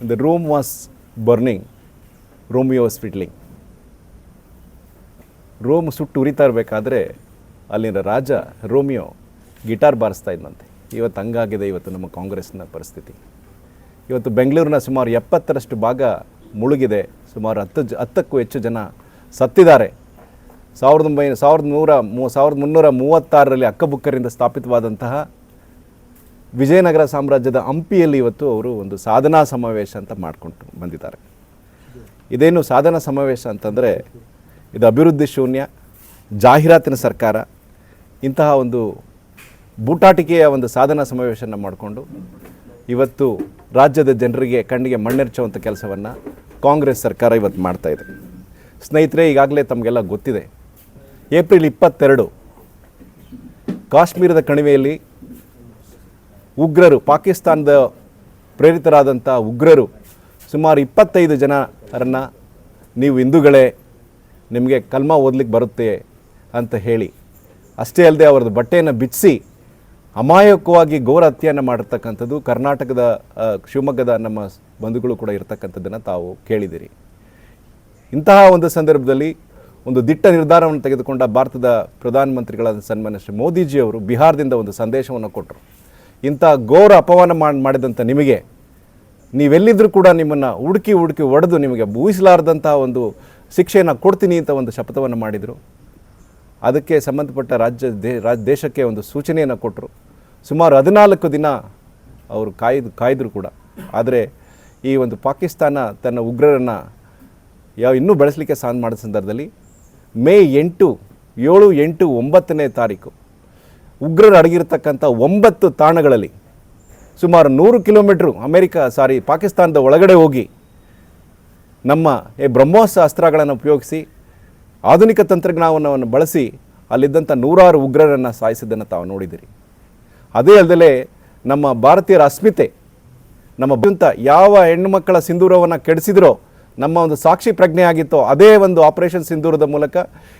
The room was Romeo was fiddling Rome ಸುಟ್ಟು ಉರಿತಾ ಇರಬೇಕಾದ್ರೆ ಅಲ್ಲಿನ ರಾಜ ರೋಮಿಯೋ ಗಿಟಾರ್ ಬಾರಿಸ್ತಾ ಇದ್ದಂತೆ ಇವತ್ತು ಹಂಗಾಗಿದೆ ಇವತ್ತು ನಮ್ಮ ಕಾಂಗ್ರೆಸ್ನ ಪರಿಸ್ಥಿತಿ. ಇವತ್ತು ಬೆಂಗಳೂರಿನ ಸುಮಾರು ಎಪ್ಪತ್ತರಷ್ಟು ಭಾಗ ಮುಳುಗಿದೆ. ಸುಮಾರು ಹತ್ತು ಜ, ಹತ್ತಕ್ಕೂ ಹೆಚ್ಚು ಜನ ಸತ್ತಿದ್ದಾರೆ. ಸಾವಿರದ ಒಂಬೈನೂರ, ಸಾವಿರದ ನೂರ ಮೂ, ಸಾವಿರದ ಮುನ್ನೂರ ಮೂವತ್ತಾರರಲ್ಲಿ ಅಕ್ಕಬುಕ್ಕರಿಂದ ಸ್ಥಾಪಿತವಾದಂತಹ ವಿಜಯನಗರ ಸಾಮ್ರಾಜ್ಯದ ಹಂಪಿಯಲ್ಲಿ ಇವತ್ತು ಅವರು ಒಂದು ಸಾಧನಾ ಸಮಾವೇಶ ಅಂತ ಮಾಡಿಕೊಂಡು ಬಂದಿದ್ದಾರೆ. ಇದೇನು ಸಾಧನಾ ಸಮಾವೇಶ ಅಂತಂದರೆ ಇದು ಅಭಿವೃದ್ಧಿ ಶೂನ್ಯ, ಜಾಹೀರಾತಿನ ಸರ್ಕಾರ, ಇಂತಹ ಒಂದು ಬೂಟಾಟಿಕೆಯ ಒಂದು ಸಾಧನಾ ಸಮಾವೇಶನ ಮಾಡಿಕೊಂಡು ಇವತ್ತು ರಾಜ್ಯದ ಜನರಿಗೆ ಕಣ್ಣಿಗೆ ಮಣ್ಣೆರಚುವಂಥ ಕೆಲಸವನ್ನು ಕಾಂಗ್ರೆಸ್ ಸರ್ಕಾರ ಇವತ್ತು ಮಾಡ್ತಾ ಇದೆ. ಸ್ನೇಹಿತರೆ, ಈಗಾಗಲೇ ತಮಗೆಲ್ಲ ಗೊತ್ತಿದೆ. ಏಪ್ರಿಲ್ ಇಪ್ಪತ್ತೆರಡು ಕಾಶ್ಮೀರದ ಕಣಿವೆಯಲ್ಲಿ ಉಗ್ರರು, ಪಾಕಿಸ್ತಾನದ ಪ್ರೇರಿತರಾದಂಥ ಉಗ್ರರು ಸುಮಾರು ಇಪ್ಪತ್ತೈದು ಜನರನ್ನು ನೀವು ಹಿಂದೂಗಳೇ ನಿಮಗೆ ಕಲ್ಮ ಓದಲಿಕ್ಕೆ ಬರುತ್ತೆ ಅಂತ ಹೇಳಿ, ಅಷ್ಟೇ ಅಲ್ಲದೆ ಅವರದ್ದು ಬಟ್ಟೆಯನ್ನು ಬಿಚ್ಚಿಸಿ ಅಮಾಯಕವಾಗಿ ಘೋರ ಹತ್ಯೆಯನ್ನು ಮಾಡಿರ್ತಕ್ಕಂಥದ್ದು ಕರ್ನಾಟಕದ ಶಿವಮೊಗ್ಗದ ನಮ್ಮ ಬಂಧುಗಳು ಕೂಡ ಇರತಕ್ಕಂಥದ್ದನ್ನು ತಾವು ಕೇಳಿದಿರಿ. ಇಂತಹ ಒಂದು ಸಂದರ್ಭದಲ್ಲಿ ಒಂದು ದಿಟ್ಟ ನಿರ್ಧಾರವನ್ನು ತೆಗೆದುಕೊಂಡ ಭಾರತದ ಪ್ರಧಾನಮಂತ್ರಿಗಳಾದ ಸನ್ಮಾನ್ಯ ಶ್ರೀ ಮೋದಿಜಿಯವರು ಬಿಹಾರದಿಂದ ಒಂದು ಸಂದೇಶವನ್ನು ಕೊಟ್ಟರು. ಇಂಥ ಘೋರ ಅಪಮಾನ ಮಾಡಿ ಮಾಡಿದಂಥ ನಿಮಗೆ ನೀವೆಲ್ಲಿದ್ದರೂ ಕೂಡ ನಿಮ್ಮನ್ನು ಹುಡುಕಿ ಹುಡುಕಿ ಒಡೆದು ನಿಮಗೆ ಭೂಯಿಸಲಾರ್ದಂಥ ಒಂದು ಶಿಕ್ಷೆಯನ್ನು ಕೊಡ್ತೀನಿ ಅಂತ ಒಂದು ಶಪಥವನ್ನು ಮಾಡಿದರು. ಅದಕ್ಕೆ ಸಂಬಂಧಪಟ್ಟ ರಾಜ್ಯ ದೇ ರಾಜ್ ದೇಶಕ್ಕೆ ಒಂದು ಸೂಚನೆಯನ್ನು ಕೊಟ್ಟರು ಸುಮಾರು ಹದಿನಾಲ್ಕು ದಿನ ಅವರು ಕಾಯ್ದು, ಕಾಯ್ದರು ಕೂಡ. ಆದರೆ ಈ ಒಂದು ಪಾಕಿಸ್ತಾನ ತನ್ನ ಉಗ್ರರನ್ನು ಯಾವ ಇನ್ನೂ ಬೆಳೆಸಲಿಕ್ಕೆ ಸಾಧ ಮಾಡಿದ ಸಂದರ್ಭದಲ್ಲಿ ಮೇ ಎಂಟು, ಏಳು ಎಂಟು ಒಂಬತ್ತನೇ ತಾರೀಕು ಉಗ್ರರು ಅಡಗಿರ್ತಕ್ಕಂಥ ಒಂಬತ್ತು ತಾಣಗಳಲ್ಲಿ ಸುಮಾರು ನೂರು ಕಿಲೋಮೀಟ್ರು ಅಮೆರಿಕ ಸಾರಿ ಪಾಕಿಸ್ತಾನದ ಒಳಗಡೆ ಹೋಗಿ ನಮ್ಮ ಈ ಬ್ರಹ್ಮೋಸ್ ಅಸ್ತ್ರಗಳನ್ನು ಉಪಯೋಗಿಸಿ ಆಧುನಿಕ ತಂತ್ರಜ್ಞಾನವನ್ನು ಬಳಸಿ ಅಲ್ಲಿದ್ದಂಥ ನೂರಾರು ಉಗ್ರರನ್ನು ಸಾಯಿಸಿದ್ದನ್ನು ತಾವು ನೋಡಿದಿರಿ ಅದೇ ಅಲ್ಲದೆ ನಮ್ಮ ಭಾರತೀಯರ ಅಸ್ಮಿತೆ, ನಮ್ಮ ಬಂತ ಯಾವ ಹೆಣ್ಣು ಮಕ್ಕಳ ಸಿಂಧೂರವನ್ನು ಕೆಡಿಸಿದ್ರೋ, ನಮ್ಮ ಒಂದು ಸಾಕ್ಷಿ ಪ್ರಜ್ಞೆ ಆಗಿತ್ತೋ, ಅದೇ ಒಂದು ಆಪರೇಷನ್ ಸಿಂಧೂರದ ಮೂಲಕ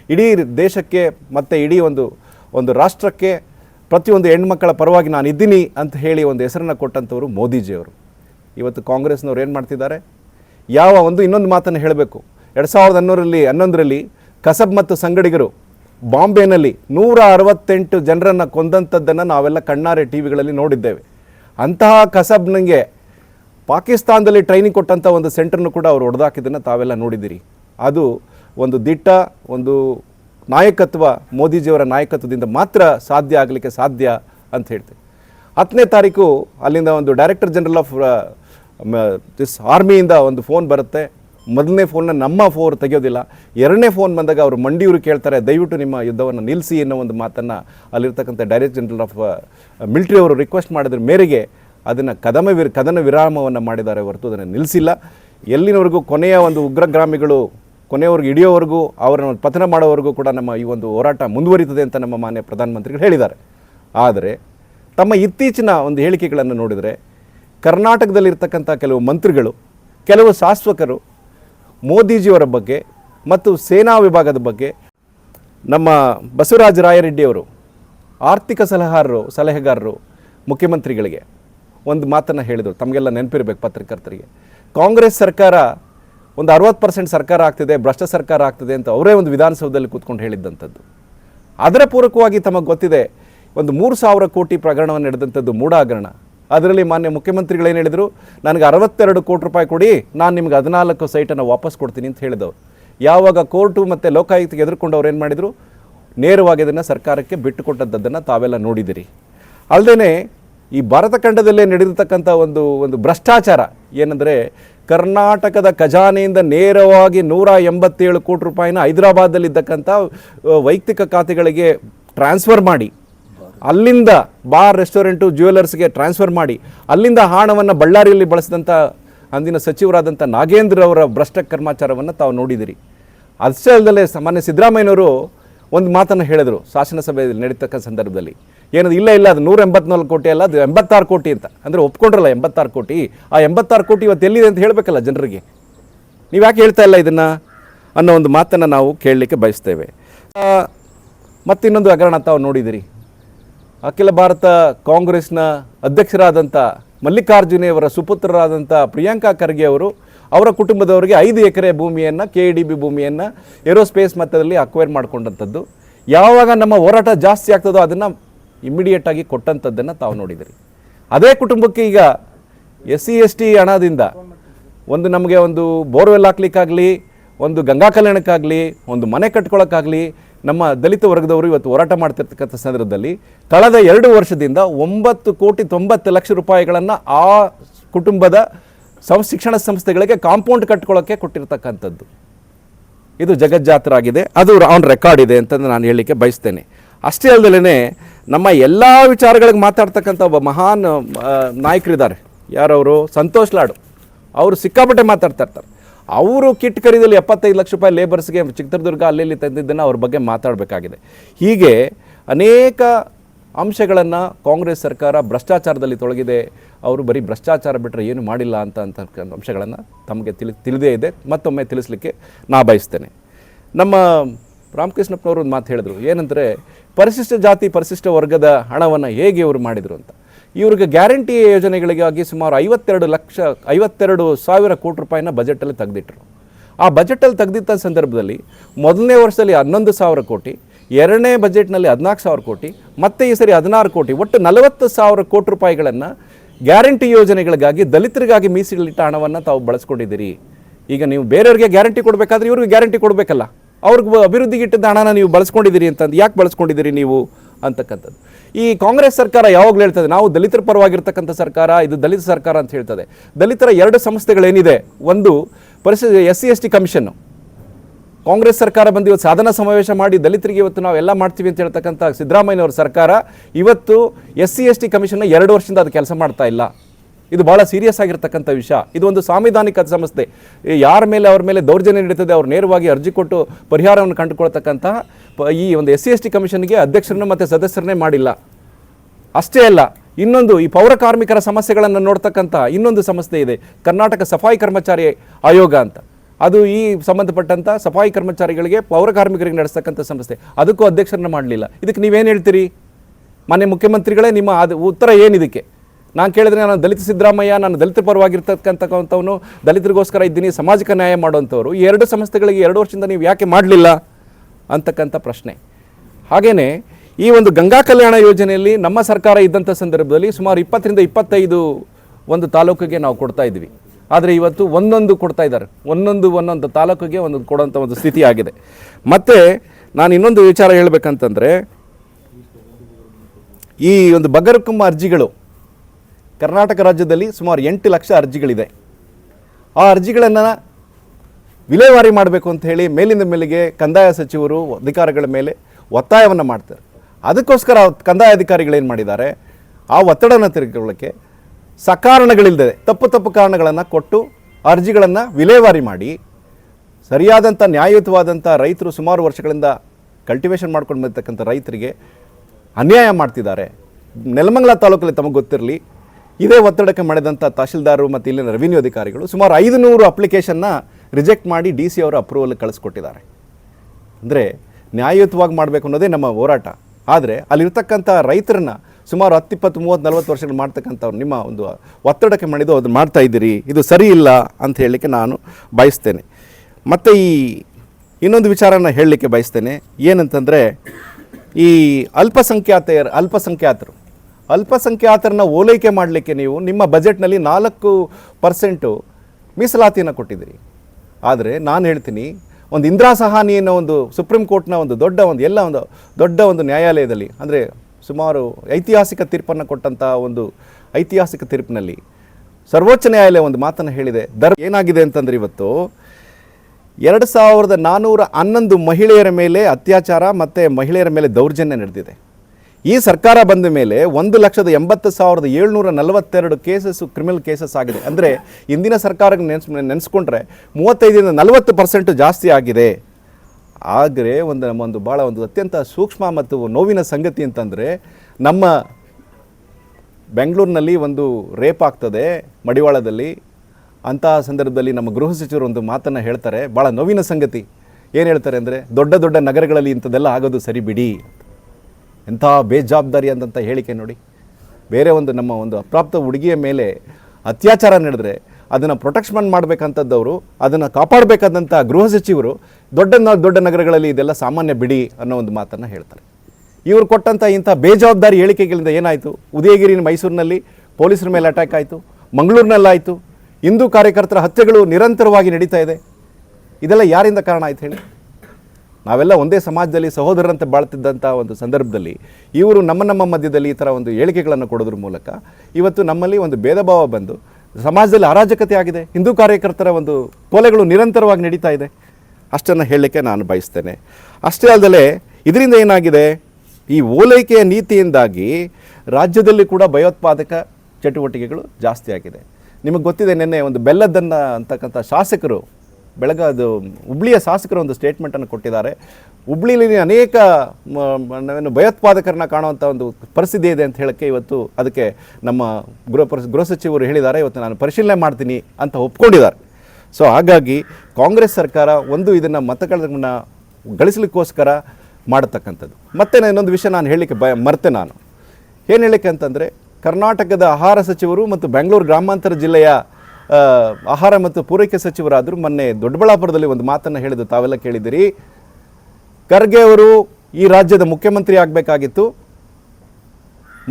ಇಡೀ ದೇಶಕ್ಕೆ ಮತ್ತು ಇಡೀ ಒಂದು ಒಂದು ರಾಷ್ಟ್ರಕ್ಕೆ ಪ್ರತಿಯೊಂದು ಹೆಣ್ಮಕ್ಕಳ ಪರವಾಗಿ ನಾನು ಇದ್ದೀನಿ ಅಂತ ಹೇಳಿ ಒಂದು ಹೆಸರನ್ನು ಕೊಟ್ಟಂಥವರು ಮೋದಿಜಿಯವರು. ಇವತ್ತು ಕಾಂಗ್ರೆಸ್ನವ್ರು ಏನು ಮಾಡ್ತಿದ್ದಾರೆ? ಯಾವ ಒಂದು ಇನ್ನೊಂದು ಮಾತನ್ನು ಹೇಳಬೇಕು. ಎರಡು ಸಾವಿರದ ಹನ್ನೂರಲ್ಲಿ ಹನ್ನೊಂದರಲ್ಲಿ ಕಸಬ್ ಮತ್ತು ಸಂಗಡಿಗರು ಬಾಂಬೆನಲ್ಲಿ ನೂರ ಅರವತ್ತೆಂಟು ಜನರನ್ನು ಕೊಂದಂಥದ್ದನ್ನು ನಾವೆಲ್ಲ ಕಣ್ಣಾರೆ ಟಿ ವಿಗಳಲ್ಲಿ ನೋಡಿದ್ದೇವೆ. ಅಂತಹ ಕಸಬ್ನಿಗೆ ಪಾಕಿಸ್ತಾನದಲ್ಲಿ ಟ್ರೈನಿಂಗ್ ಕೊಟ್ಟಂಥ ಒಂದು ಸೆಂಟರ್ನು ಕೂಡ ಅವರು ಹೊಡೆದಾಕಿದ್ದನ್ನು ತಾವೆಲ್ಲ ನೋಡಿದ್ದೀರಿ. ಅದು ಒಂದು ದಿಟ್ಟ, ಒಂದು ನಾಯಕತ್ವ ಮೋದಿಜಿಯವರ ನಾಯಕತ್ವದಿಂದ ಮಾತ್ರ ಸಾಧ್ಯ ಆಗಲಿಕ್ಕೆ ಸಾಧ್ಯ ಅಂತ ಹೇಳ್ತೀವಿ ಹತ್ತನೇ ತಾರೀಕು ಅಲ್ಲಿಂದ ಒಂದು ಡೈರೆಕ್ಟರ್ ಜನರಲ್ ಆಫ್ ದಿಸ್ ಆರ್ಮಿಯಿಂದ ಒಂದು ಫೋನ್ ಬರುತ್ತೆ. ಮೊದಲನೇ ಫೋನ್ನ ನಮ್ಮ ಫೋನ್ ತೆಗೆಯೋದಿಲ್ಲ. ಎರಡನೇ ಫೋನ್ ಬಂದಾಗ ಅವರು ಮಂಡಿಯವರು ಕೇಳ್ತಾರೆ, ದಯವಿಟ್ಟು ನಿಮ್ಮ ಯುದ್ಧವನ್ನು ನಿಲ್ಲಿಸಿ ಅನ್ನೋ ಒಂದು ಮಾತನ್ನು ಅಲ್ಲಿರ್ತಕ್ಕಂಥ ಡೈರೆಕ್ಟರ್ ಜನರಲ್ ಆಫ್ ಮಿಲಿಟ್ರಿ ಅವರು ರಿಕ್ವೆಸ್ಟ್ ಮಾಡಿದ್ರ. ಮೇರೆಗೆ ಅದನ್ನು ಕದಮ ವಿರ್, ಕದನ ವಿರಾಮವನ್ನು ಮಾಡಿದ್ದಾರೆ ಹೊರತು ಅದನ್ನು ನಿಲ್ಲಿಸಿಲ್ಲ ಎಲ್ಲಿನವರೆಗೂ ಕೊನೆಯ ಒಂದು ಉಗ್ರಗಾಮಿಗಳು ಕೊನೆಯವರೆಗೂ ಹಿಡಿಯೋವರೆಗೂ ಅವರನ್ನು ಪತನ ಮಾಡೋವರೆಗೂ ಕೂಡ ನಮ್ಮ ಈ ಒಂದು ಹೋರಾಟ ಮುಂದುವರಿತದೆ ಅಂತ ನಮ್ಮ ಮಾನ್ಯ ಪ್ರಧಾನಮಂತ್ರಿಗಳು ಹೇಳಿದ್ದಾರೆ. ಆದರೆ ತಮ್ಮ ಇತ್ತೀಚಿನ ಒಂದು ಹೇಳಿಕೆಗಳನ್ನು ನೋಡಿದರೆ ಕರ್ನಾಟಕದಲ್ಲಿರ್ತಕ್ಕಂಥ ಕೆಲವು ಮಂತ್ರಿಗಳು, ಕೆಲವು ಶಾಸಕರು, ಮೋದಿಜಿಯವರ ಬಗ್ಗೆ ಮತ್ತು ಸೇನಾ ವಿಭಾಗದ ಬಗ್ಗೆ ನಮ್ಮ ಬಸವರಾಜ ರಾಯರೆಡ್ಡಿಯವರು, ಆರ್ಥಿಕ ಸಲಹಾರರು, ಸಲಹೆಗಾರರು, ಮುಖ್ಯಮಂತ್ರಿಗಳಿಗೆ ಒಂದು ಮಾತನ್ನು ಹೇಳಿದರು. ತಮಗೆಲ್ಲ ನೆನಪಿರಬೇಕು ಪತ್ರಕರ್ತರಿಗೆ. ಕಾಂಗ್ರೆಸ್ ಸರ್ಕಾರ ಒಂದು ಅರವತ್ತು ಪರ್ಸೆಂಟ್ ಸರ್ಕಾರ ಆಗ್ತಿದೆ, ಭ್ರಷ್ಟ ಸರ್ಕಾರ ಆಗ್ತಿದೆ ಅಂತ ಅವರೇ ಒಂದು ವಿಧಾನಸೌಧದಲ್ಲಿ ಕೂತ್ಕೊಂಡು ಹೇಳಿದ್ದಂಥದ್ದು. ಅದರ ಪೂರಕವಾಗಿ ತಮಗೆ ಗೊತ್ತಿದೆ, ಒಂದು ಮೂರು ಸಾವಿರ ಕೋಟಿ ಪ್ರಕರಣವನ್ನು ನಡೆದಂಥದ್ದು ಮೂಢ ಹಗರಣ ಅದರಲ್ಲಿ ಮಾನ್ಯ ಮುಖ್ಯಮಂತ್ರಿಗಳೇನು ಹೇಳಿದರು, ನನಗೆ ಅರವತ್ತೆರಡು ಕೋಟಿ ರೂಪಾಯಿ ಕೊಡಿ, ನಾನು ನಿಮ್ಗೆ ಹದಿನಾಲ್ಕು ಸೈಟನ್ನು ವಾಪಸ್ ಕೊಡ್ತೀನಿ ಅಂತ ಹೇಳಿದವರು. ಯಾವಾಗ ಕೋರ್ಟು ಮತ್ತು ಲೋಕಾಯುಕ್ತಿಗೆ ಎದುರ್ಕೊಂಡು ಅವ್ರು ಏನು ಮಾಡಿದರು, ನೇರವಾಗಿ ಅದನ್ನು ಸರ್ಕಾರಕ್ಕೆ ಬಿಟ್ಟುಕೊಟ್ಟದ್ದನ್ನು ತಾವೆಲ್ಲ ನೋಡಿದಿರಿ. ಅಲ್ಲದೇ ಈ ಭಾರತ ಖಂಡದಲ್ಲೇ ನಡೆದಿರ್ತಕ್ಕಂಥ ಒಂದು ಒಂದು ಭ್ರಷ್ಟಾಚಾರ ಏನಂದರೆ ಕರ್ನಾಟಕದ ಖಜಾನೆಯಿಂದ ನೇರವಾಗಿ ನೂರ ಎಂಬತ್ತೇಳು ಕೋಟಿ ರೂಪಾಯಿನ ಹೈದರಾಬಾದಲ್ಲಿದ್ದಕ್ಕಂಥ ವೈಯಕ್ತಿಕ ಖಾತೆಗಳಿಗೆ ಟ್ರಾನ್ಸ್ಫರ್ ಮಾಡಿ. ಅಲ್ಲಿಂದ ಬಾರ್ ರೆಸ್ಟೋರೆಂಟು ಜ್ಯುವೆಲರ್ಸ್ಗೆ ಟ್ರಾನ್ಸ್ಫರ್ ಮಾಡಿ. ಅಲ್ಲಿಂದ ಹಣವನ್ನು ಬಳ್ಳಾರಿಯಲ್ಲಿ ಬಳಸಿದಂಥ ಅಂದಿನ ಸಚಿವರಾದಂಥ ನಾಗೇಂದ್ರ ಅವರ ಭ್ರಷ್ಟ ಕರ್ಮಾಚಾರವನ್ನು ತಾವು ನೋಡಿದಿರಿ. ಅಷ್ಟೇ ಅಲ್ಲದೆ ಸಾಮಾನ್ಯ ಸಿದ್ದರಾಮಯ್ಯನವರು ಒಂದು ಮಾತನ್ನು ಹೇಳಿದರು ಶಾಸನ ಸಭೆಯಲ್ಲಿ ನಡೀತಕ್ಕ ಸಂದರ್ಭದಲ್ಲಿ. ಏನದು ಇಲ್ಲ ಇಲ್ಲ, ಅದು ನೂರ ಎಂಬತ್ನಾಲ್ಕು ಕೋಟಿ ಅಲ್ಲ, ಅದು ಎಂಬತ್ತಾರು ಕೋಟಿ ಅಂತ. ಅಂದರೆ ಒಪ್ಕೊಂಡ್ರಲ್ಲ ಎಂಬತ್ತಾರು ಕೋಟಿ. ಆ ಎಂಬತ್ತಾರು ಕೋಟಿ ಇವತ್ತು ಎಲ್ಲಿದೆ ಅಂತ ಹೇಳಬೇಕಲ್ಲ ಜನರಿಗೆ. ನೀವು ಯಾಕೆ ಹೇಳ್ತಾ ಇಲ್ಲ ಇದನ್ನು ಅನ್ನೋ ಒಂದು ಮಾತನ್ನು ನಾವು ಕೇಳಲಿಕ್ಕೆ ಬಯಸ್ತೇವೆ. ಮತ್ತಿನ್ನೊಂದು ಹಗರಣ ತಾವು ನೋಡಿದಿರಿ. ಅಖಿಲ ಭಾರತ ಕಾಂಗ್ರೆಸ್ನ ಅಧ್ಯಕ್ಷರಾದಂಥ ಮಲ್ಲಿಕಾರ್ಜುನೆಯವರ ಸುಪುತ್ರರಾದಂಥ ಪ್ರಿಯಾಂಕಾ ಖರ್ಗೆ ಅವರು ಅವರ ಕುಟುಂಬದವರಿಗೆ ಐದು ಎಕರೆ ಭೂಮಿಯನ್ನು ಕೆ ಡಿ ಬಿ ಭೂಮಿಯನ್ನು, ಏರೋಸ್ಪೇಸ್ ಮಟ್ಟದಲ್ಲಿ ಅಕ್ವೈರ್ ಮಾಡ್ಕೊಂಡಂಥದ್ದು. ಯಾವಾಗ ನಮ್ಮ ಹೋರಾಟ ಜಾಸ್ತಿ ಆಗ್ತದೋ ಅದನ್ನು ಇಮ್ಮಿಡಿಯೇಟಾಗಿ ಕೊಟ್ಟಂಥದ್ದನ್ನು ತಾವು ನೋಡಿದಿರಿ. ಅದೇ ಕುಟುಂಬಕ್ಕೆ ಈಗ ಎಸ್ ಸಿ ಎಸ್ ಟಿ ಹಣದಿಂದ ಒಂದು ನಮಗೆ ಒಂದು ಬೋರ್ವೆಲ್ ಹಾಕ್ಲಿಕ್ಕಾಗಲಿ, ಒಂದು ಗಂಗಾ ಕಲ್ಯಾಣಕ್ಕಾಗಲಿ, ಒಂದು ಮನೆ ಕಟ್ಕೊಳ್ಳೋಕ್ಕಾಗಲಿ ನಮ್ಮ ದಲಿತ ವರ್ಗದವರು ಇವತ್ತು ಹೋರಾಟ ಮಾಡ್ತಿರ್ತಕ್ಕಂಥ ಸಂದರ್ಭದಲ್ಲಿ ಕಳೆದ ಎರಡು ವರ್ಷದಿಂದ ಒಂಬತ್ತು ಕೋಟಿ ತೊಂಬತ್ತು ಲಕ್ಷ ರೂಪಾಯಿಗಳನ್ನು ಆ ಕುಟುಂಬದ ಸಂ ಶಿಕ್ಷಣ ಸಂಸ್ಥೆಗಳಿಗೆ ಕಾಂಪೌಂಡ್ ಕಟ್ಕೊಳ್ಳೋಕ್ಕೆ ಕೊಟ್ಟಿರ್ತಕ್ಕಂಥದ್ದು. ಇದು ಜಗಜ್ಜಾತರ ಆಗಿದೆ ಅದು ಆನ್ ರೆಕಾರ್ಡ್ ಇದೆ ಅಂತಂದು ನಾನು ಹೇಳಲಿಕ್ಕೆ ಬಯಸ್ತೇನೆ. ಅಷ್ಟೇ ಅಲ್ಲದೇ ನಮ್ಮ ಎಲ್ಲ ವಿಚಾರಗಳಿಗೆ ಮಾತಾಡ್ತಕ್ಕಂಥ ಒಬ್ಬ ಮಹಾನ್ ನಾಯಕರಿದ್ದಾರೆ. ಯಾರವರು? ಸಂತೋಷ್ ಲಾಡು. ಅವರು ಸಿಕ್ಕಾಪಟ್ಟೆ ಮಾತಾಡ್ತಾ ಇರ್ತಾರೆ. ಅವರು ಕಿಟ್ ಖರೀದಲ್ಲಿ ಎಪ್ಪತ್ತೈದು ಲಕ್ಷ ರೂಪಾಯಿ ಲೇಬರ್ಸ್ಗೆ ಚಿತ್ರದುರ್ಗ ಅಲ್ಲಿ ತಂದಿದ್ದನ್ನು ಅವ್ರ ಬಗ್ಗೆ ಮಾತಾಡಬೇಕಾಗಿದೆ. ಹೀಗೆ ಅನೇಕ ಅಂಶಗಳನ್ನು ಕಾಂಗ್ರೆಸ್ ಸರ್ಕಾರ ಭ್ರಷ್ಟಾಚಾರದಲ್ಲಿ ತೊಡಗಿದೆ. ಅವರು ಬರೀ ಭ್ರಷ್ಟಾಚಾರ ಬಿಟ್ಟರೆ ಏನು ಮಾಡಿಲ್ಲ ಅಂತ ಅಂತಕ್ಕಂಥ ಅಂಶಗಳನ್ನು ತಮಗೆ ತಿಳಿ ತಿಳಿದೇ ಇದೆ. ಮತ್ತೊಮ್ಮೆ ತಿಳಿಸ್ಲಿಕ್ಕೆ ನಾ ಬಯಸ್ತೇನೆ. ನಮ್ಮ ರಾಮಕೃಷ್ಣಪ್ಪನವರು ಒಂದು ಮಾತು ಹೇಳಿದ್ರು. ಏನಂದರೆ, ಪರಿಶಿಷ್ಟ ಜಾತಿ, ಪರಿಶಿಷ್ಟ ವರ್ಗದ ಹಣವನ್ನು ಹೇಗೆ ಇವರು ಮಾಡಿದರು ಅಂತ. ಇವ್ರಿಗೆ ಗ್ಯಾರಂಟಿ ಯೋಜನೆಗಳಿಗಾಗಿ ಸುಮಾರು ಐವತ್ತೆರಡು ಲಕ್ಷ, ಐವತ್ತೆರಡು ಸಾವಿರ ಕೋಟಿ ರೂಪಾಯಿನ ಬಜೆಟಲ್ಲಿ ತೆಗೆದಿಟ್ಟರು ಆ ಬಜೆಟಲ್ಲಿ ತೆಗೆದಿದ್ದ ಸಂದರ್ಭದಲ್ಲಿ ಮೊದಲನೇ ವರ್ಷದಲ್ಲಿ ಹನ್ನೊಂದು ಸಾವಿರ ಕೋಟಿ, ಎರಡನೇ ಬಜೆಟ್ನಲ್ಲಿ ಹದಿನಾಲ್ಕು ಸಾವಿರ ಕೋಟಿ, ಮತ್ತೆ ಈ ಸರಿ ಹದಿನಾರು ಕೋಟಿ, ಒಟ್ಟು ನಲವತ್ತು ಸಾವಿರ ಕೋಟಿ ರೂಪಾಯಿಗಳನ್ನು ಗ್ಯಾರಂಟಿ ಯೋಜನೆಗಳಿಗಾಗಿ ದಲಿತರಿಗಾಗಿ ಮೀಸಲಿಟ್ಟ ಹಣವನ್ನು ತಾವು ಬಳಸ್ಕೊಂಡಿದ್ದೀರಿ. ಈಗ ನೀವು ಬೇರೆಯವ್ರಿಗೆ ಗ್ಯಾರಂಟಿ ಕೊಡಬೇಕಾದ್ರೆ ಇವ್ರಿಗೆ ಗ್ಯಾರಂಟಿ ಕೊಡಬೇಕಲ್ಲ. ಅವ್ರಿಗೆ ಅಭಿವೃದ್ಧಿಗೆ ಇಟ್ಟಿದ್ದ ಹಣನ ನೀವು ಬಳಸ್ಕೊಂಡಿದ್ದೀರಿ ಅಂತಂದು ಯಾಕೆ ಬಳಸ್ಕೊಂಡಿದ್ದೀರಿ ನೀವು ಅಂತಕ್ಕಂಥದ್ದು. ಈ ಕಾಂಗ್ರೆಸ್ ಸರ್ಕಾರ ಯಾವಾಗಲೂ ಹೇಳ್ತದೆ, ನಾವು ದಲಿತರ ಪರವಾಗಿರ್ತಕ್ಕಂಥ ಸರ್ಕಾರ, ಇದು ದಲಿತ ಸರ್ಕಾರ ಅಂತ ಹೇಳ್ತದೆ. ದಲಿತರ ಎರಡು ಸಂಸ್ಥೆಗಳೇನಿದೆ? ಒಂದು ಪರಿಸ್ಥಿತಿ ಎಸ್ ಸಿ ಎಸ್ ಟಿ ಕಮಿಷನ್ನು. ಕಾಂಗ್ರೆಸ್ ಸರ್ಕಾರ ಬಂದು ಇವತ್ತು ಸಾಧನಾ ಸಮಾವೇಶ ಮಾಡಿ ದಲಿತರಿಗೆ ಇವತ್ತು ನಾವು ಮಾಡ್ತೀವಿ ಅಂತ ಹೇಳ್ತಕ್ಕಂಥ ಸಿದ್ದರಾಮಯ್ಯನವ್ರ ಸರ್ಕಾರ ಇವತ್ತು ಎಸ್ ಸಿ ಎಸ್ ಟಿ ಕಮಿಷನ್ನ ಎರಡು ವರ್ಷದಿಂದ ಅದು ಕೆಲಸ ಮಾಡ್ತಾ ಇಲ್ಲ. ಇದು ಭಾಳ ಸೀರಿಯಸ್ ಆಗಿರ್ತಕ್ಕಂಥ ವಿಷಯ. ಇದು ಒಂದು ಸಾಂವಿಧಾನಿಕ ಸಂಸ್ಥೆ. ಯಾರ ಮೇಲೆ ಅವ್ರ ಮೇಲೆ ದೌರ್ಜನ್ಯ ನಡೀತದೆ ಅವ್ರು ನೇರವಾಗಿ ಅರ್ಜಿ ಕೊಟ್ಟು ಪರಿಹಾರವನ್ನು ಕಂಡುಕೊಳ್ತಕ್ಕಂತಹ ಈ ಒಂದು ಎಸ್ ಸಿ ಎಸ್ ಟಿ ಕಮಿಷನ್ಗೆ ಅಧ್ಯಕ್ಷರನ್ನ ಮತ್ತು ಸದಸ್ಯರನ್ನೇ ಮಾಡಿಲ್ಲ. ಅಷ್ಟೇ ಅಲ್ಲ, ಇನ್ನೊಂದು ಈ ಪೌರ ಕಾರ್ಮಿಕರ ಸಮಸ್ಯೆಗಳನ್ನು ನೋಡ್ತಕ್ಕಂಥ ಇನ್ನೊಂದು ಸಂಸ್ಥೆ ಇದೆ. ಕರ್ನಾಟಕ ಸಫಾಯಿ ಕರ್ಮಚಾರಿ ಆಯೋಗ ಅಂತ. ಅದು ಈ ಸಂಬಂಧಪಟ್ಟಂಥ ಸಫಾಯಿ ಕರ್ಮಚಾರಿಗಳಿಗೆ ಪೌರ ಕಾರ್ಮಿಕರಿಗೆ ನಡೆಸ್ತಕ್ಕಂಥ ಸಂಸ್ಥೆ. ಅದಕ್ಕೂ ಅಧ್ಯಕ್ಷರನ್ನ ಮಾಡಲಿಲ್ಲ. ಇದಕ್ಕೆ ನೀವೇನು ಹೇಳ್ತೀರಿ? ಮಾನ್ಯ ಮುಖ್ಯಮಂತ್ರಿಗಳೇ, ನಿಮ್ಮ ಅದು ಉತ್ತರ ಏನಿದಕ್ಕೆ? ನಾನು ಕೇಳಿದ್ರೆ ನಾನು ದಲಿತ ಸಿದ್ದರಾಮಯ್ಯ, ನಾನು ದಲಿತರ ಪರವಾಗಿರ್ತಕ್ಕಂಥವನು, ದಲಿತರಿಗೋಸ್ಕರ ಇದ್ದೀನಿ, ಸಾಮಾಜಿಕ ನ್ಯಾಯ ಮಾಡುವಂಥವ್ರು. ಈ ಎರಡು ಸಂಸ್ಥೆಗಳಿಗೆ ಎರಡು ವರ್ಷದಿಂದ ನೀವು ಯಾಕೆ ಮಾಡಲಿಲ್ಲ? ಅಂತಕ್ಕಂಥ ಪ್ರಶ್ನೆ. ಹಾಗೆಯೇ ಈ ಒಂದು ಗಂಗಾ ಕಲ್ಯಾಣ ಯೋಜನೆಯಲ್ಲಿ ನಮ್ಮ ಸರ್ಕಾರ ಇದ್ದಂಥ ಸಂದರ್ಭದಲ್ಲಿ ಸುಮಾರು ಇಪ್ಪತ್ತರಿಂದ ಇಪ್ಪತ್ತೈದು ಒಂದು ತಾಲೂಕಿಗೆ ನಾವು ಕೊಡ್ತಾ ಇದ್ವಿ. ಆದರೆ ಇವತ್ತು ಒಂದೊಂದು ಕೊಡ್ತಾ ಇದ್ದಾರೆ. ಒಂದೊಂದು ಒಂದೊಂದು ತಾಲೂಕಿಗೆ ಒಂದೊಂದು ಕೊಡೋಂಥ ಒಂದು ಸ್ಥಿತಿ ಆಗಿದೆ. ಮತ್ತು ನಾನು ಇನ್ನೊಂದು ವಿಚಾರ ಹೇಳಬೇಕಂತಂದರೆ, ಈ ಒಂದು ಬಗರ್ಕುಂಬ ಅರ್ಜಿಗಳು ಕರ್ನಾಟಕ ರಾಜ್ಯದಲ್ಲಿ ಸುಮಾರು ಎಂಟು ಲಕ್ಷ ಅರ್ಜಿಗಳಿದೆ. ಆ ಅರ್ಜಿಗಳನ್ನು ವಿಲೇವಾರಿ ಮಾಡಬೇಕು ಅಂತ ಹೇಳಿ ಮೇಲಿಂದ ಮೇಲಿಗೆ ಕಂದಾಯ ಸಚಿವರು, ಅಧಿಕಾರಿಗಳ ಮೇಲೆ ಒತ್ತಾಯವನ್ನು ಮಾಡ್ತಾರೆ. ಅದಕ್ಕೋಸ್ಕರ ಕಂದಾಯ ಅಧಿಕಾರಿಗಳೇನು ಮಾಡಿದ್ದಾರೆ? ಆ ಒತ್ತಡನ ತಿರುಗಿಕೊಳ್ಳೋಕ್ಕೆ ಸಕಾರಣಗಳಿಲ್ಲದೆ, ತಪ್ಪು ತಪ್ಪು ಕಾರಣಗಳನ್ನು ಕೊಟ್ಟು ಅರ್ಜಿಗಳನ್ನು ವಿಲೇವಾರಿ ಮಾಡಿ ಸರಿಯಾದಂಥ ನ್ಯಾಯಯುತವಾದಂಥ ರೈತರು ಸುಮಾರು ವರ್ಷಗಳಿಂದ ಕಲ್ಟಿವೇಷನ್ ಮಾಡ್ಕೊಂಡು ಬಂದಿರ್ತಕ್ಕಂಥ ರೈತರಿಗೆ ಅನ್ಯಾಯ ಮಾಡ್ತಿದ್ದಾರೆ. ನೆಲಮಂಗಲ ತಾಲೂಕಲ್ಲಿ ತಮಗೆ ಗೊತ್ತಿರಲಿ, ಇದೇ ಒತ್ತಡಕ್ಕೆ ಮಾಡಿದಂಥ ತಹಶೀಲ್ದಾರರು ಮತ್ತು ಇಲ್ಲಿನ ರೆವಿನ್ಯೂ ಅಧಿಕಾರಿಗಳು ಸುಮಾರು ಐದು ನೂರು ಅಪ್ಲಿಕೇಶನ್ನ ರಿಜೆಕ್ಟ್ ಮಾಡಿ ಡಿ ಸಿ ಅವರ ಅಪ್ರೂವಲ್ ಕಳಿಸ್ಕೊಟ್ಟಿದ್ದಾರೆ. ಅಂದರೆ ನ್ಯಾಯಯುತವಾಗಿ ಮಾಡಬೇಕು ಅನ್ನೋದೇ ನಮ್ಮ ಹೋರಾಟ. ಆದರೆ ಅಲ್ಲಿರ್ತಕ್ಕಂಥ ರೈತರನ್ನ ಸುಮಾರು ಹತ್ತಿಪ್ಪತ್ತು, ಮೂವತ್ತು, ನಲ್ವತ್ತು ವರ್ಷಗಳು ಮಾಡ್ತಕ್ಕಂಥವ್ರು, ನಿಮ್ಮ ಒಂದು ಒತ್ತಡಕ್ಕೆ ಮಾಡಿದ್ದು ಅದನ್ನು ಮಾಡ್ತಾ ಇದ್ದೀರಿ, ಇದು ಸರಿ ಇಲ್ಲ ಅಂತ ಹೇಳಲಿಕ್ಕೆ ನಾನು ಬಯಸ್ತೇನೆ. ಮತ್ತು ಈ ಇನ್ನೊಂದು ವಿಚಾರನ ಹೇಳಲಿಕ್ಕೆ ಬಯಸ್ತೇನೆ, ಏನಂತಂದರೆ ಈ ಅಲ್ಪಸಂಖ್ಯಾತೆಯರ, ಅಲ್ಪಸಂಖ್ಯಾತರು, ಅಲ್ಪಸಂಖ್ಯಾತರನ್ನ ಓಲೈಕೆ ಮಾಡಲಿಕ್ಕೆ ನೀವು ನಿಮ್ಮ ಬಜೆಟ್ನಲ್ಲಿ ನಾಲ್ಕು ಪರ್ಸೆಂಟು ಮೀಸಲಾತಿಯನ್ನು ಕೊಟ್ಟಿದ್ದೀರಿ. ಆದರೆ ನಾನು ಹೇಳ್ತೀನಿ, ಒಂದು ಇಂದಿರಾ ಸಹಾನಿ ಅನ್ನೋ ಒಂದು ಸುಪ್ರೀಂ ಕೋರ್ಟ್ನ ಒಂದು ದೊಡ್ಡ ಒಂದು, ಎಲ್ಲ ಒಂದು ದೊಡ್ಡ ಒಂದು ನ್ಯಾಯಾಲಯದಲ್ಲಿ, ಅಂದರೆ ಸುಮಾರು ಐತಿಹಾಸಿಕ ತೀರ್ಪನ್ನು ಕೊಟ್ಟಂತಹ ಒಂದು ಐತಿಹಾಸಿಕ ತೀರ್ಪಿನಲ್ಲಿ ಸರ್ವೋಚ್ಚ ನ್ಯಾಯಾಲಯ ಒಂದು ಮಾತನ್ನು ಹೇಳಿದೆ. ದರ್ ಏನಾಗಿದೆ ಅಂತಂದ್ರೆ ಇವತ್ತು ಎರಡು ಸಾವಿರದ ನಾನ್ನೂರ ಹನ್ನೊಂದು ಮಹಿಳೆಯರ ಮೇಲೆ ಅತ್ಯಾಚಾರ ಮತ್ತು ಮಹಿಳೆಯರ ಮೇಲೆ ದೌರ್ಜನ್ಯ ನಡೆದಿದೆ. ಈ ಸರ್ಕಾರ ಬಂದ ಮೇಲೆ ಒಂದು ಲಕ್ಷದ ಎಂಬತ್ತು ಸಾವಿರದ ಏಳ್ನೂರ ನಲವತ್ತೆರಡು ಕೇಸಸ್ಸು ಕ್ರಿಮಿನಲ್ ಕೇಸಸ್ ಆಗಿದೆ. ಅಂದರೆ ಇಂದಿನ ಸರ್ಕಾರಕ್ಕೆ ನೆನೆಸ್ ನೆನೆಸ್ಕೊಂಡ್ರೆ ಮೂವತ್ತೈದರಿಂದ ನಲವತ್ತು ಪರ್ಸೆಂಟು ಜಾಸ್ತಿ ಆಗಿದೆ. ಆದರೆ ಒಂದು ನಮ್ಮ ಒಂದು ಭಾಳ ಒಂದು ಅತ್ಯಂತ ಸೂಕ್ಷ್ಮ ಮತ್ತು ನೋವಿನ ಸಂಗತಿ ಅಂತಂದರೆ ನಮ್ಮ ಬೆಂಗಳೂರಿನಲ್ಲಿ ಒಂದು ರೇಪ್ ಆಗ್ತದೆ ಮಡಿವಾಳದಲ್ಲಿ. ಅಂತಹ ಸಂದರ್ಭದಲ್ಲಿ ನಮ್ಮ ಗೃಹ ಸಚಿವರು ಒಂದು ಮಾತನ್ನು ಹೇಳ್ತಾರೆ. ಭಾಳ ನೋವಿನ ಸಂಗತಿ. ಏನು ಹೇಳ್ತಾರೆ ಅಂದರೆ, ದೊಡ್ಡ ದೊಡ್ಡ ನಗರಗಳಲ್ಲಿ ಇಂಥದ್ದೆಲ್ಲ ಆಗೋದು ಸರಿ ಬಿಡಿ. ಎಂಥ ಬೇಜವಾಬ್ದಾರಿ ಅಂತಂಥ ಹೇಳಿಕೆ ನೋಡಿ. ಬೇರೆ ಒಂದು ನಮ್ಮ ಒಂದು ಅಪ್ರಾಪ್ತ ಹುಡುಗಿಯ ಮೇಲೆ ಅತ್ಯಾಚಾರ ನಡೆದ್ರೆ ಅದನ್ನು ಪ್ರೊಟೆಕ್ಷನ್ ಮಾಡಬೇಕಂಥದ್ದವರು ಅದನ್ನು ಕಾಪಾಡಬೇಕಾದಂಥ ಗೃಹ ಸಚಿವರು, ದೊಡ್ಡ ದೊಡ್ಡ ನಗರಗಳಲ್ಲಿ ಇದೆಲ್ಲ ಸಾಮಾನ್ಯ ಬಿಡಿ ಅನ್ನೋ ಒಂದು ಮಾತನ್ನು ಹೇಳ್ತಾರೆ. ಇವರು ಕೊಟ್ಟಂಥ ಇಂಥ ಬೇಜವಾಬ್ದಾರಿ ಹೇಳಿಕೆಗಳಿಂದ ಏನಾಯಿತು? ಉದಯಗಿರಿ ಮೈಸೂರಿನಲ್ಲಿ ಪೊಲೀಸರ ಮೇಲೆ ಅಟ್ಯಾಕ್ ಆಯಿತು, ಮಂಗಳೂರಿನಲ್ಲಾಯಿತು, ಹಿಂದೂ ಕಾರ್ಯಕರ್ತರ ಹತ್ಯೆಗಳು ನಿರಂತರವಾಗಿ ನಡೀತಾ ಇದೆ. ಇದೆಲ್ಲ ಯಾರಿಂದ ಕಾರಣ ಆಯ್ತು ಹೇಳಿ? ನಾವೆಲ್ಲ ಒಂದೇ ಸಮಾಜದಲ್ಲಿ ಸಹೋದರರಂತೆ ಬಾಳ್ತಿದ್ದಂಥ ಒಂದು ಸಂದರ್ಭದಲ್ಲಿ, ಇವರು ನಮ್ಮ ನಮ್ಮ ಮಧ್ಯದಲ್ಲಿ ಈ ಥರ ಒಂದು ಹೇಳಿಕೆಗಳನ್ನು ಕೊಡೋದ್ರ ಮೂಲಕ, ಇವತ್ತು ನಮ್ಮಲ್ಲಿ ಒಂದು ಭೇದ ಭಾವ ಬಂದು ಸಮಾಜದಲ್ಲಿ ಅರಾಜಕತೆ ಆಗಿದೆ. ಹಿಂದೂ ಕಾರ್ಯಕರ್ತರ ಒಂದು ಕೊಲೆಗಳು ನಿರಂತರವಾಗಿ ನಡೀತಾ ಇದೆ. ಅಷ್ಟನ್ನು ಹೇಳಲಿಕ್ಕೆ ನಾನು ಬಯಸ್ತೇನೆ. ಅಷ್ಟೇ ಅಲ್ಲದೆ ಇದರಿಂದ ಏನಾಗಿದೆ? ಈ ಓಲೈಕೆಯ ನೀತಿಯಿಂದಾಗಿ ರಾಜ್ಯದಲ್ಲಿ ಕೂಡ ಭಯೋತ್ಪಾದಕ ಚಟುವಟಿಕೆಗಳು ಜಾಸ್ತಿ ಆಗಿದೆ. ನಿಮಗೆ ಗೊತ್ತಿದೆ, ನಿನ್ನೆ ಒಂದು ಬೆಲ್ಲದನ್ನ ಅಂತಕ್ಕಂಥ ಶಾಸಕರು ಬೆಳಗ ಅದು ಹುಬ್ಳಿಯ ಶಾಸಕರು ಒಂದು ಸ್ಟೇಟ್ಮೆಂಟನ್ನು ಕೊಟ್ಟಿದ್ದಾರೆ. ಹುಬ್ಳಿಲಿ ಅನೇಕ ನಾವೇನು ಭಯೋತ್ಪಾದಕರನ್ನ ಕಾಣುವಂಥ ಒಂದು ಪರಿಸ್ಥಿತಿ ಇದೆ ಅಂತ ಹೇಳಕ್ಕೆ ಇವತ್ತು ಅದಕ್ಕೆ ನಮ್ಮ ಗೃಹ ಗೃಹ ಸಚಿವರು ಹೇಳಿದ್ದಾರೆ. ಇವತ್ತು ನಾನು ಪರಿಶೀಲನೆ ಮಾಡ್ತೀನಿ ಅಂತ ಒಪ್ಕೊಂಡಿದ್ದಾರೆ. ಸೊ, ಹಾಗಾಗಿ ಕಾಂಗ್ರೆಸ್ ಸರ್ಕಾರ ಒಂದು ಇದನ್ನು ಮತಗಳನ್ನ ಗಳಿಸ್ಲಿಕ್ಕೋಸ್ಕರ ಮಾಡತಕ್ಕಂಥದ್ದು. ಮತ್ತೆ ನಾನು ಇನ್ನೊಂದು ವಿಷಯ ನಾನು ಹೇಳಲಿಕ್ಕೆ ಬಯ, ಮರ್ತೆ ನಾನು. ಏನು ಹೇಳಲಿಕ್ಕೆ ಅಂತಂದರೆ, ಕರ್ನಾಟಕದ ಆಹಾರ ಸಚಿವರು ಮತ್ತು ಬೆಂಗಳೂರು ಗ್ರಾಮಾಂತರ ಜಿಲ್ಲೆಯ ಆಹಾರ ಮತ್ತು ಪೂರೈಕೆ ಸಚಿವರಾದರು ಮೊನ್ನೆ ದೊಡ್ಡಬಳ್ಳಾಪುರದಲ್ಲಿ ಒಂದು ಮಾತನ್ನು ಹೇಳಿದ್ದು ತಾವೆಲ್ಲ ಕೇಳಿದಿರಿ ಖರ್ಗೆ ಅವರು ಈ ರಾಜ್ಯದ ಮುಖ್ಯಮಂತ್ರಿ ಆಗಬೇಕಾಗಿತ್ತು.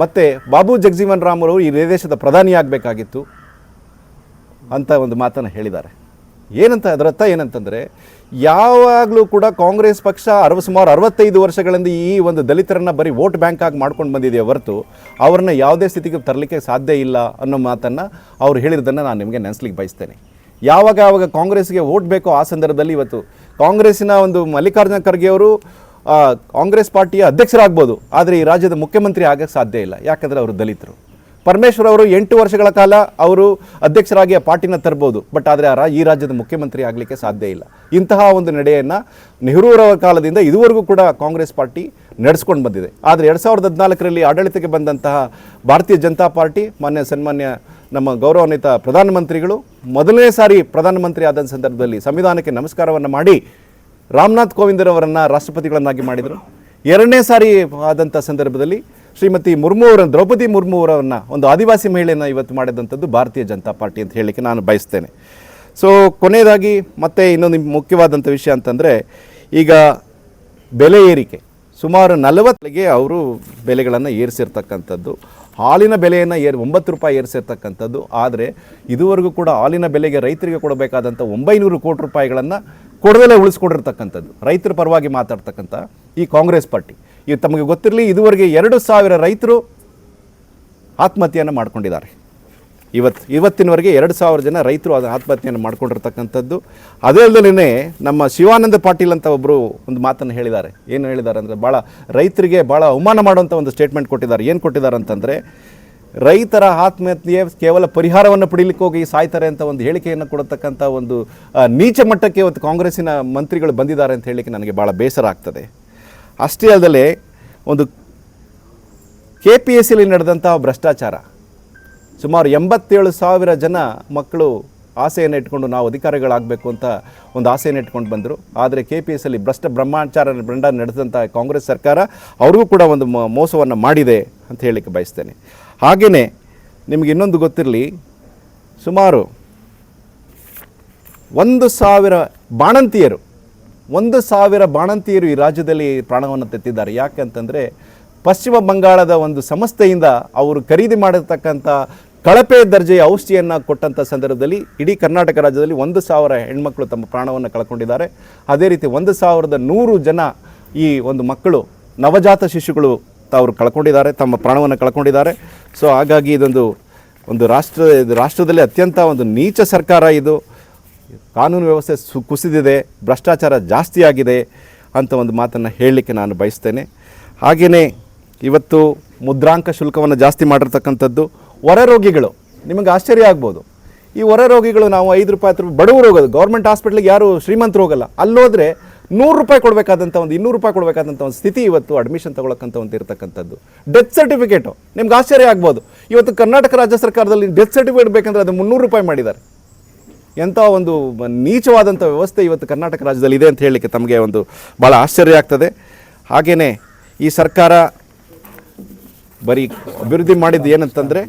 ಮತ್ತು ಬಾಬು ಜಗಜೀವನ್ ರಾಮ್ ಅವರು ಈ ದೇಶದ ಪ್ರಧಾನಿ ಆಗಬೇಕಾಗಿತ್ತು ಅಂತ ಒಂದು ಮಾತನ್ನು ಹೇಳಿದ್ದಾರೆ. ಏನಂತ ಅದರರ್ಥ ಏನಂತಂದರೆ, ಯಾವಾಗಲೂ ಕೂಡ ಕಾಂಗ್ರೆಸ್ ಪಕ್ಷ ಅರವ, ಸುಮಾರು ಅರವತ್ತೈದು ವರ್ಷಗಳಿಂದ ಈ ಒಂದು ದಲಿತರನ್ನು ಬರೀ ವೋಟ್ ಬ್ಯಾಂಕ್ ಆಗಿ ಮಾಡ್ಕೊಂಡು ಬಂದಿದೆಯೇ ಹೊರತು, ಅವ್ರನ್ನ ಯಾವುದೇ ಸ್ಥಿತಿಗೆ ತರಲಿಕ್ಕೆ ಸಾಧ್ಯ ಇಲ್ಲ ಅನ್ನೋ ಮಾತನ್ನು ಅವ್ರು ಹೇಳಿರೋದನ್ನು ನಾನು ನಿಮಗೆ ನೆನೆಸ್ಲಿಕ್ಕೆ ಬಯಸ್ತೇನೆ. ಯಾವಾಗ ಯಾವಾಗ ಕಾಂಗ್ರೆಸ್ಗೆ ವೋಟ್ ಬೇಕೋ ಆ ಸಂದರ್ಭದಲ್ಲಿ ಇವತ್ತು ಕಾಂಗ್ರೆಸ್ಸಿನ ಒಂದು ಮಲ್ಲಿಕಾರ್ಜುನ ಖರ್ಗೆ ಅವರು ಕಾಂಗ್ರೆಸ್ ಪಾರ್ಟಿಯ ಅಧ್ಯಕ್ಷರಾಗ್ಬೋದು, ಆದರೆ ಈ ರಾಜ್ಯದ ಮುಖ್ಯಮಂತ್ರಿ ಆಗಕ್ಕೆ ಸಾಧ್ಯ ಇಲ್ಲ, ಯಾಕಂದರೆ ಅವರು ದಲಿತರು. ಪರಮೇಶ್ವರ್ ಅವರು ಎಂಟು ವರ್ಷಗಳ ಕಾಲ ಅವರು ಅಧ್ಯಕ್ಷರಾಗಿ ಆ ಪಾರ್ಟಿನ ತರ್ಬೋದು. ಬಟ್ ಆದರೆ ಆ ಈ ರಾಜ್ಯದ ಮುಖ್ಯಮಂತ್ರಿ ಆಗಲಿಕ್ಕೆ ಸಾಧ್ಯ ಇಲ್ಲ. ಇಂತಹ ಒಂದು ನಡೆಯನ್ನು ನೆಹರೂರವರ ಕಾಲದಿಂದ ಇದುವರೆಗೂ ಕೂಡ ಕಾಂಗ್ರೆಸ್ ಪಾರ್ಟಿ ನಡೆಸ್ಕೊಂಡು ಬಂದಿದೆ. ಆದರೆ ಎರಡು ಸಾವಿರದ ಹದಿನಾಲ್ಕರಲ್ಲಿ ಆಡಳಿತಕ್ಕೆ ಬಂದಂತಹ ಭಾರತೀಯ ಜನತಾ ಪಾರ್ಟಿ, ಮಾನ್ಯ ಸನ್ಮಾನ್ಯ ನಮ್ಮ ಗೌರವಾನ್ವಿತ ಪ್ರಧಾನಮಂತ್ರಿಗಳು, ಮೊದಲನೇ ಸಾರಿ ಪ್ರಧಾನಮಂತ್ರಿ ಆದ ಸಂದರ್ಭದಲ್ಲಿ ಸಂವಿಧಾನಕ್ಕೆ ನಮಸ್ಕಾರವನ್ನು ಮಾಡಿ ರಾಮನಾಥ್ ಕೋವಿಂದರವರನ್ನು ರಾಷ್ಟ್ರಪತಿಗಳನ್ನಾಗಿ ಮಾಡಿದರು. ಎರಡನೇ ಸಾರಿ ಆದಂಥ ಸಂದರ್ಭದಲ್ಲಿ ಶ್ರೀಮತಿ ಮುರ್ಮು ಅವರ ದ್ರೌಪದಿ ಮುರ್ಮು ಅವರನ್ನು ಒಂದು ಆದಿವಾಸಿ ಮಹಿಳೆಯನ್ನು ಇವತ್ತು ಮಾಡಿದಂಥದ್ದು ಭಾರತೀಯ ಜನತಾ ಪಾರ್ಟಿ ಅಂತ ಹೇಳಲಿಕ್ಕೆ ನಾನು ಬಯಸ್ತೇನೆ. ಸೊ ಕೊನೆಯದಾಗಿ ಮತ್ತೆ ಇನ್ನೊಂದು ಮುಖ್ಯವಾದಂಥ ವಿಷಯ ಅಂತಂದರೆ, ಈಗ ಬೆಲೆ ಏರಿಕೆ. ಸುಮಾರು ನಲವತ್ತಿಗೆ ಅವರು ಬೆಲೆಗಳನ್ನು ಏರಿಸಿರ್ತಕ್ಕಂಥದ್ದು. ಹಾಲಿನ ಬೆಲೆಯನ್ನು ಏರ್, ಒಂಬತ್ತು ರೂಪಾಯಿ ಏರಿಸಿರ್ತಕ್ಕಂಥದ್ದು. ಆದರೆ ಇದುವರೆಗೂ ಕೂಡ ಹಾಲಿನ ಬೆಲೆಗೆ ರೈತರಿಗೆ ಕೊಡಬೇಕಾದಂಥ ಒಂಬೈನೂರು ಕೋಟಿ ರೂಪಾಯಿಗಳನ್ನು ಕೊಡದಲ್ಲೇ ಉಳಿಸ್ಕೊಂಡಿರ್ತಕ್ಕಂಥದ್ದು. ರೈತರ ಪರವಾಗಿ ಮಾತಾಡ್ತಕ್ಕಂಥ ಈ ಕಾಂಗ್ರೆಸ್ ಪಾರ್ಟಿ. ಇದು ತಮಗೆ ಗೊತ್ತಿರಲಿ, ಇದುವರೆಗೆ ಎರಡು ಸಾವಿರ ರೈತರು ಆತ್ಮಹತ್ಯೆಯನ್ನು ಮಾಡ್ಕೊಂಡಿದ್ದಾರೆ. ಇವತ್ತು ಇವತ್ತಿನವರೆಗೆ ಎರಡು ಸಾವಿರ ಜನ ರೈತರು ಅದು ಆತ್ಮಹತ್ಯೆಯನ್ನು ಮಾಡ್ಕೊಂಡಿರ್ತಕ್ಕಂಥದ್ದು. ಅದೇ ಅಲ್ಲದೇ ನಮ್ಮ ಶಿವಾನಂದ ಪಾಟೀಲ್ ಅಂತ ಒಬ್ಬರು ಒಂದು ಮಾತನ್ನು ಹೇಳಿದ್ದಾರೆ. ಏನು ಹೇಳಿದ್ದಾರೆ ಅಂದರೆ ಭಾಳ ರೈತರಿಗೆ ಭಾಳ ಅವಮಾನ ಮಾಡುವಂಥ ಒಂದು ಸ್ಟೇಟ್ಮೆಂಟ್ ಕೊಟ್ಟಿದ್ದಾರೆ. ಏನು ಕೊಟ್ಟಿದ್ದಾರೆ ಅಂತಂದರೆ, ರೈತರ ಆತ್ಮಹತ್ಯೆ ಕೇವಲ ಪರಿಹಾರವನ್ನು ಪಡೀಲಿಕ್ಕೆ ಹೋಗಿ ಸಾಯ್ತಾರೆ ಅಂತ ಒಂದು ಹೇಳಿಕೆಯನ್ನು ಕೊಡತಕ್ಕಂಥ ಒಂದು ನೀಚ ಮಟ್ಟಕ್ಕೆ ಇವತ್ತು ಕಾಂಗ್ರೆಸ್ಸಿನ ಮಂತ್ರಿಗಳು ಬಂದಿದ್ದಾರೆ ಅಂತ ಹೇಳಲಿಕ್ಕೆ ನನಗೆ ಭಾಳ ಬೇಸರ ಆಗ್ತದೆ. ಅಷ್ಟೇ ಅಲ್ಲದೆ ಒಂದು ಕೆ ಪಿ ಎಸ್ ಸಿಲಿ ನಡೆದಂತಹ ಭ್ರಷ್ಟಾಚಾರ. ಸುಮಾರು ಎಂಬತ್ತೇಳು ಸಾವಿರ ಜನ ಮಕ್ಕಳು ಆಸೆಯನ್ನು ಇಟ್ಕೊಂಡು ನಾವು ಅಧಿಕಾರಿಗಳಾಗಬೇಕು ಅಂತ ಒಂದು ಆಸೆಯನ್ನು ಇಟ್ಕೊಂಡು ಬಂದರು. ಆದರೆ ಕೆ ಪಿ ಎಸ್ ಅಲ್ಲಿ ಭ್ರಷ್ಟ ಬ್ರಹ್ಮಾಚಾರ ಬ್ರಂಡ ನಡೆದಂಥ ಕಾಂಗ್ರೆಸ್ ಸರ್ಕಾರ ಅವ್ರಿಗೂ ಕೂಡ ಒಂದು ಮೋಸವನ್ನು ಮಾಡಿದೆ ಅಂತ ಹೇಳಲಿಕ್ಕೆ ಬಯಸ್ತೇನೆ. ಹಾಗೆಯೇ ನಿಮಗೆ ಇನ್ನೊಂದು ಗೊತ್ತಿರಲಿ, ಸುಮಾರು ಒಂದು ಸಾವಿರ ಬಾಣಂತಿಯರು ಒಂದು ಸಾವಿರ ಬಾಣಂತಿಯರು ಈ ರಾಜ್ಯದಲ್ಲಿ ಪ್ರಾಣವನ್ನು ತೆತ್ತಿದ್ದಾರೆ. ಯಾಕೆ ಅಂತಂದರೆ ಪಶ್ಚಿಮ ಬಂಗಾಳದ ಒಂದು ಸಂಸ್ಥೆಯಿಂದ ಅವರು ಖರೀದಿ ಮಾಡಿರ್ತಕ್ಕಂಥ ಕಳಪೆ ದರ್ಜೆಯ ಔಷಧಿಯನ್ನು ಕೊಟ್ಟಂಥ ಸಂದರ್ಭದಲ್ಲಿ ಇಡೀ ಕರ್ನಾಟಕ ರಾಜ್ಯದಲ್ಲಿ ಒಂದು ಸಾವಿರ ಹೆಣ್ಮಕ್ಳು ತಮ್ಮ ಪ್ರಾಣವನ್ನು ಕಳ್ಕೊಂಡಿದ್ದಾರೆ. ಅದೇ ರೀತಿ ಒಂದು ಸಾವಿರದ ನೂರು ಜನ ಈ ಒಂದು ಮಕ್ಕಳು, ನವಜಾತ ಶಿಶುಗಳು ತಾವರು ಕಳ್ಕೊಂಡಿದ್ದಾರೆ, ತಮ್ಮ ಪ್ರಾಣವನ್ನು ಕಳ್ಕೊಂಡಿದ್ದಾರೆ. ಸೊ ಹಾಗಾಗಿ ಇದೊಂದು ಒಂದು ರಾಷ್ಟ್ರ ರಾಷ್ಟ್ರದಲ್ಲಿ ಅತ್ಯಂತ ಒಂದು ನೀಚ ಸರ್ಕಾರ ಇದು. ಕಾನೂನು ವ್ಯವಸ್ಥೆ ಸು ಕುಸಿದಿದೆ, ಭ್ರಷ್ಟಾಚಾರ ಜಾಸ್ತಿ ಆಗಿದೆ ಅಂತ ಒಂದು ಮಾತನ್ನು ಹೇಳಲಿಕ್ಕೆ ನಾನು ಬಯಸ್ತೇನೆ. ಹಾಗೆಯೇ ಇವತ್ತು ಮುದ್ರಾಂಕ ಶುಲ್ಕವನ್ನು ಜಾಸ್ತಿ ಮಾಡಿರ್ತಕ್ಕಂಥದ್ದು ಹೊರ ರೋಗಿಗಳು. ನಿಮಗೆ ಆಶ್ಚರ್ಯ ಆಗ್ಬೋದು. ಈ ಹೊರ ರೋಗಿಗಳು ನಾವು ಐದು ರೂಪಾಯಿ ಹತ್ತು ರೂಪಾಯಿ ಬಡವರು ಹೋಗೋದು. ಗೌರ್ಮೆಂಟ್ ಹಾಸ್ಪಿಟ್ಲಿಗೆ ಯಾರು ಶ್ರೀಮಂತರು ಹೋಗಲ್ಲ. ಅಲ್ಲೋದ್ರೆ ನೂರು ರೂಪಾಯಿ ಕೊಡಬೇಕಾದಂಥ ಒಂದು ಇನ್ನೂರು ರೂಪಾಯಿ ಕೊಡಬೇಕಾದಂಥ ಒಂದು ಸ್ಥಿತಿ ಇವತ್ತು ಅಡ್ಮಿಷನ್ ತಗೊಳಕ್ಕಂಥ ಒಂದು ಇರತಕ್ಕಂಥದ್ದು. ಡೆತ್ ಸರ್ಟಿಫಿಕೇಟು ನಿಮ್ಗೆ ಆಶ್ಚರ್ಯ ಆಗ್ಬೋದು. ಇವತ್ತು ಕರ್ನಾಟಕ ರಾಜ್ಯ ಸರ್ಕಾರದಲ್ಲಿ ಡೆತ್ ಸರ್ಟಿಫಿಕೇಟ್ ಬೇಕಂದ್ರೆ ಅದು ಮುನ್ನೂರು ರೂಪಾಯಿ ಮಾಡಿದ್ದಾರೆ. ಎಂಥ ಒಂದು ನೀಚವಾದಂಥ ವ್ಯವಸ್ಥೆ ಇವತ್ತು ಕರ್ನಾಟಕ ರಾಜ್ಯದಲ್ಲಿ ಇದೆ ಅಂತ ಹೇಳಲಿಕ್ಕೆ ತಮಗೆ ಒಂದು ಭಾಳ ಆಶ್ಚರ್ಯ ಆಗ್ತದೆ. ಹಾಗೆಯೇ ಈ ಸರ್ಕಾರ ಬರೀ ಅಭಿವೃದ್ಧಿ ಮಾಡಿದ್ದು ಏನಂತಂದರೆ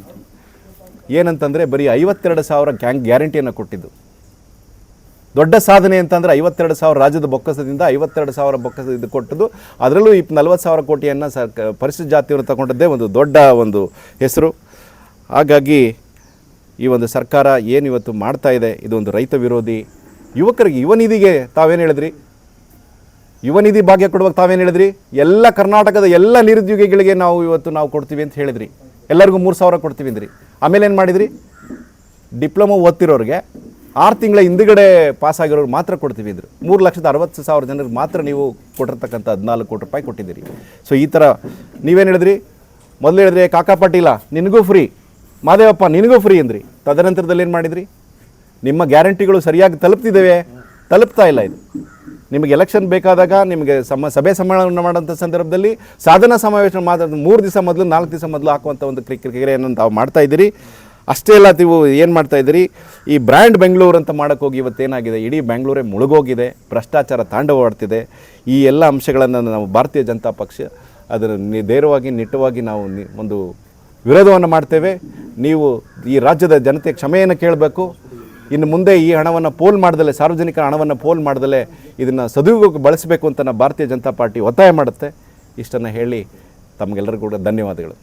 ಏನಂತಂದರೆ ಬರೀ ಐವತ್ತೆರಡು ಸಾವಿರ ಗ್ಯಾಂಗ್ ಗ್ಯಾರಂಟಿಯನ್ನು ಕೊಟ್ಟಿದ್ದು. ದೊಡ್ಡ ಸಾಧನೆ ಅಂತಂದರೆ ಐವತ್ತೆರಡು ಸಾವಿರ ರಾಜ್ಯದ ಬೊಕ್ಕಸದಿಂದ ಐವತ್ತೆರಡು ಸಾವಿರ ಬೊಕ್ಕಸ ಇದು ಕೊಟ್ಟದ್ದು. ಅದರಲ್ಲೂ ಇಪ್ಪ ನಲ್ವತ್ತು ಸಾವಿರ ಕೋಟಿಯನ್ನು ಸರ್ಕ ಪರಿಶಿಷ್ಟ ಜಾತಿಯವರು ತಗೊಂಡದ್ದೇ ಒಂದು ದೊಡ್ಡ ಒಂದು ಹೆಸರು. ಹಾಗಾಗಿ ಈ ಒಂದು ಸರ್ಕಾರ ಏನು ಇವತ್ತು ಮಾಡ್ತಾ ಇದೆ ಇದೊಂದು ರೈತ ವಿರೋಧಿ. ಯುವಕರಿಗೆ ಯುವ ನಿಧಿಗೆ ತಾವೇನು ಹೇಳಿದ್ರಿ? ಯುವನಿಧಿ ಭಾಗ್ಯ ಕೊಡುವಾಗ ತಾವೇನು ಹೇಳಿದ್ರಿ? ಎಲ್ಲ ಕರ್ನಾಟಕದ ಎಲ್ಲ ನಿರುದ್ಯೋಗಿಗಳಿಗೆ ನಾವು ಇವತ್ತು ನಾವು ಕೊಡ್ತೀವಿ ಅಂತ ಹೇಳಿದ್ರಿ. ಎಲ್ಲರಿಗೂ ಮೂರು ಸಾವಿರ ಕೊಡ್ತೀವಿ ಅಂದ್ರಿ. ಆಮೇಲೆ ಏನು ಮಾಡಿದ್ರಿ? ಡಿಪ್ಲೊಮಾ ಓದ್ತಿರೋರಿಗೆ ಆರು ತಿಂಗಳ ಹಿಂದುಗಡೆ ಪಾಸ್ ಆಗಿರೋರು ಮಾತ್ರ ಕೊಡ್ತೀವಿ ಅಂದರು. ಮೂರು ಲಕ್ಷದ ಅರವತ್ತು ಸಾವಿರ ಜನರಿಗೆ ಮಾತ್ರ ನೀವು ಕೊಟ್ಟಿರ್ತಕ್ಕಂಥ ಹದಿನಾಲ್ಕು ಕೋಟಿ ರೂಪಾಯಿ ಕೊಟ್ಟಿದ್ದೀರಿ. ಸೊ ಈ ಥರ ನೀವೇನು ಹೇಳಿದ್ರಿ? ಮೊದಲು ಹೇಳಿದ್ರಿ ಕಾಕಾ ಪಾಟೀಲ, ನಿನಗೂ ಫ್ರೀ ಮಾದೇವಪ್ಪ, ನಿನಗೂ ಫ್ರೀ ಅಂದ್ರಿ. ತದನಂತರದಲ್ಲಿ ಏನು ಮಾಡಿದ್ರಿ? ನಿಮ್ಮ ಗ್ಯಾರಂಟಿಗಳು ಸರಿಯಾಗಿ ತಲುಪ್ತಿದ್ದೇವೆ. ತಲುಪ್ತಾ ಇಲ್ಲ ಇದು. ನಿಮಗೆ ಎಲೆಕ್ಷನ್ ಬೇಕಾದಾಗ ನಿಮಗೆ ಸಮ, ಸಭೆ ಸಮ್ಮೇಳನ ಮಾಡುವಂಥ ಸಂದರ್ಭದಲ್ಲಿ ಸಾಧನ ಸಮಾವೇಶ ಮಾತ್ರ ಮೂರು ದಿವಸ ಮೊದಲು, ನಾಲ್ಕು ದಿವಸ ಮೊದಲು ಹಾಕುವಂಥ ಒಂದು ಕ್ರಿ, ಕ್ರಿಯೆಯನ್ನು ತಾವು ಮಾಡ್ತಾ ಇದ್ದೀರಿ. ಅಷ್ಟೇ ಅಲ್ಲ, ನೀವು ಏನು ಮಾಡ್ತಾ ಇದ್ದೀರಿ? ಈ ಬ್ರ್ಯಾಂಡ್ ಬೆಂಗಳೂರು ಅಂತ ಮಾಡೋಕ್ಕೆ ಹೋಗಿ ಇವತ್ತೇನಾಗಿದೆ? ಇಡೀ ಬೆಂಗಳೂರೇ ಮುಳುಗೋಗಿದೆ. ಭ್ರಷ್ಟಾಚಾರ ತಾಂಡವಾಡ್ತಿದೆ. ಈ ಎಲ್ಲ ಅಂಶಗಳನ್ನು ನಾವು ಭಾರತೀಯ ಜನತಾ ಪಕ್ಷ ಅದರ ನಿ- ಧೈರ್ಯವಾಗಿ ನಿಟ್ಟವಾಗಿ ನಾವು ಒಂದು ವಿರೋಧವನ್ನು ಮಾಡ್ತೇವೆ. ನೀವು ಈ ರಾಜ್ಯದ ಜನತೆ ಕ್ಷಮೆಯನ್ನು ಕೇಳಬೇಕು. ಇನ್ನು ಮುಂದೆ ಈ ಹಣವನ್ನು ಪೋಲ್ ಮಾಡದಲ್ಲೇ, ಸಾರ್ವಜನಿಕರ ಹಣವನ್ನು ಪೋಲ್ ಮಾಡದಲ್ಲೇ ಇದನ್ನು ಸದುಪಯೋಗಕ್ಕೆ ಬಳಸಬೇಕು ಅಂತ ಭಾರತೀಯ ಜನತಾ ಪಾರ್ಟಿ ಒತ್ತಾಯ ಮಾಡುತ್ತೆ. ಇಷ್ಟನ್ನು ಹೇಳಿ ತಮಗೆಲ್ಲರಿಗೂ ಕೂಡ ಧನ್ಯವಾದಗಳು.